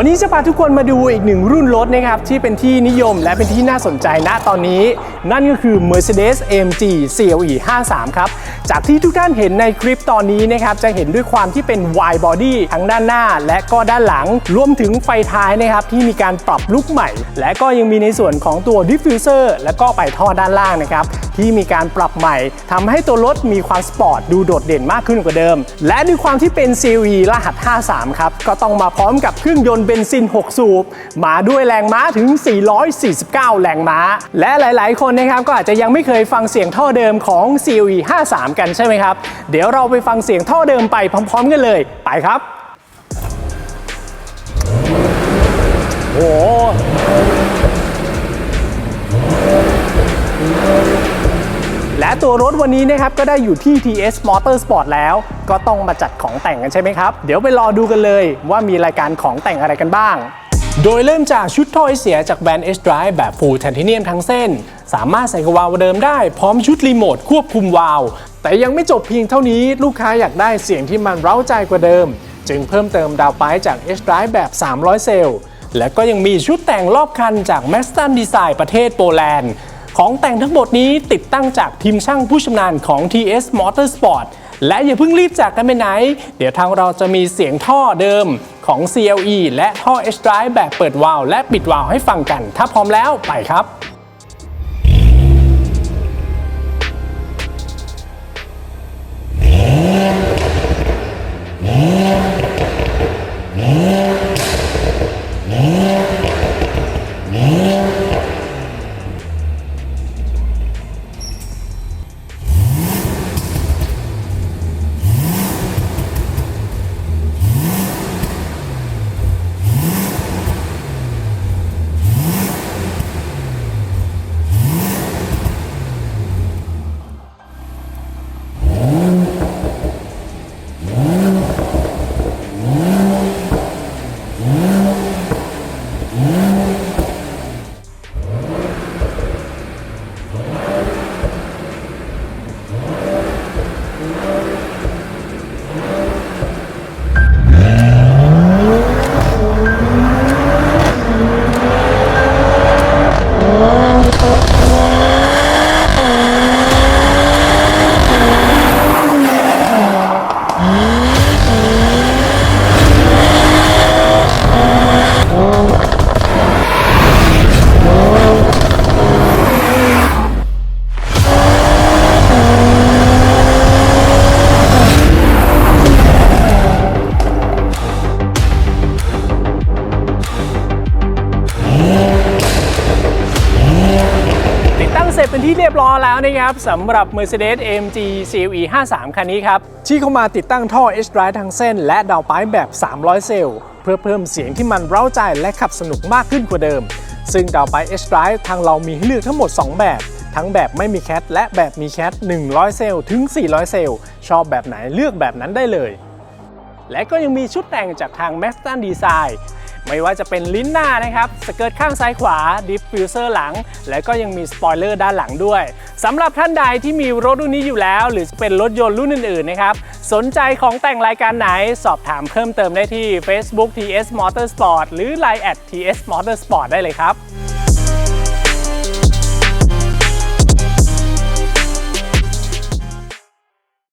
วันนี้จะพาทุกคนมาดูอีกหนึ่งรุ่นรถนะครับที่เป็นที่นิยมและเป็นที่น่าสนใจณตอนนี้ นั่นก็คือ Mercedes AMG CLE 53 ครับ จากที่ทุกท่านเห็นในคลิปตอนนี้นะครับจะเห็นด้วยความที่เป็น wide body ทั้งด้านหน้า และก็ด้านหลังรวมถึงไฟท้ายนะครับที่มีการปรับลุคใหม่ และก็ยังมีในส่วนของตัว diffuser และก็ไปท่อด้านล่างนะครับ ที่มีการปรับใหม่ทำให้ตัวรถมีความสปอร์ตดูโดดเด่นมากขึ้นกว่าเดิม และด้วยความที่เป็น CLE รหัส 53 ครับ ก็ต้องมาพร้อมกับเครื่องยนต์เบนซิน 6 สูบ มาด้วยแรงม้าถึง 449 แรงม้า และหลาย ๆ คนนะครับก็อาจจะยังไม่เคยฟังเสียงท่อเดิมของ CLE 53 กันใช่ไหมครับ เดี๋ยวเราไปฟังเสียงท่อเดิมไปพร้อม ๆ กันเลย ไปครับโอ้ ตัวรถวันนี้นะครับก็ได้อยู่ที่ TS Motorsport แล้ว ก็ต้องมาจัดของแต่งกันใช่ไหมครับ เดี๋ยวไปรอดูกันเลยว่ามีรายการของแต่งอะไรกันบ้าง โดยเริ่มจากชุดถ้อยเสียจากแบรนด์ H Drive แบบ Full Titanium ทั้งเส้น สามารถใส่กวาล์วเดิมได้พร้อมชุดรีโมทควบคุมวาล์วแต่ยังไม่จบเพียงเท่านี้ลูกค้าอยากได้เสียงที่มันเร้าใจกว่าเดิม จึงเพิ่มเติมดาวไปจาก H Drive แบบ 300 เซลล์และก็ยังมีชุดแต่งรอบคันจาก m a s t o n Design ประเทศโปแลนด์ ของแต่งทั้งหมดนี้ติดตั้งจากทีมช่างผู้ชำนาญของ TS Motorsport และอย่าเพิ่งรีบจากกันไปไหน เดี๋ยวทางเราจะมีเสียงท่อเดิมของ CLE และท่อ H Drive แบบเปิดวาล์วและปิดวาล์วให้ฟังกัน ถ้าพร้อมแล้วไปครับ เสร็จเป็นที่เรียบร้อยแล้วนะครับสำหรับ Mercedes AMG CLE 53 คันนี้ครับ ที่เข้ามาติดตั้งท่อ H Drive ทั้งเส้น และดาวไปแบบ 300 เซลล์ เพื่อเพิ่มเสียงที่มันเร้าใจและขับสนุกมากขึ้นกว่าเดิม ซึ่งดาวไป H Drive ทางเรามีให้เลือกทั้งหมด 2 แบบ ทั้งแบบไม่มีแคทและแบบมีแคท100 เซลล์ถึง 400 เซลล์ ชอบแบบไหนเลือกแบบนั้นได้เลยและก็ยังมีชุดแต่งจากทาง m a s t o n Design ไม่ว่าจะเป็นลิ้นหน้านะครับสเกิร์ตข้างซ้ายขวาดิฟฟิวเซอร์หลัง และก็ยังมีสปอยเลอร์ด้านหลังด้วยสำหรับท่านใดที่มีรถรุ่นนี้อยู่แล้ว หรือจะเป็นรถยนต์รุ่นอื่นๆนะครับสนใจของแต่งรายการไหนสอบถามเพิ่มเติมได้ที่ Facebook TS Motorsport หรือ Line at TS Motorsport ได้เลยครับ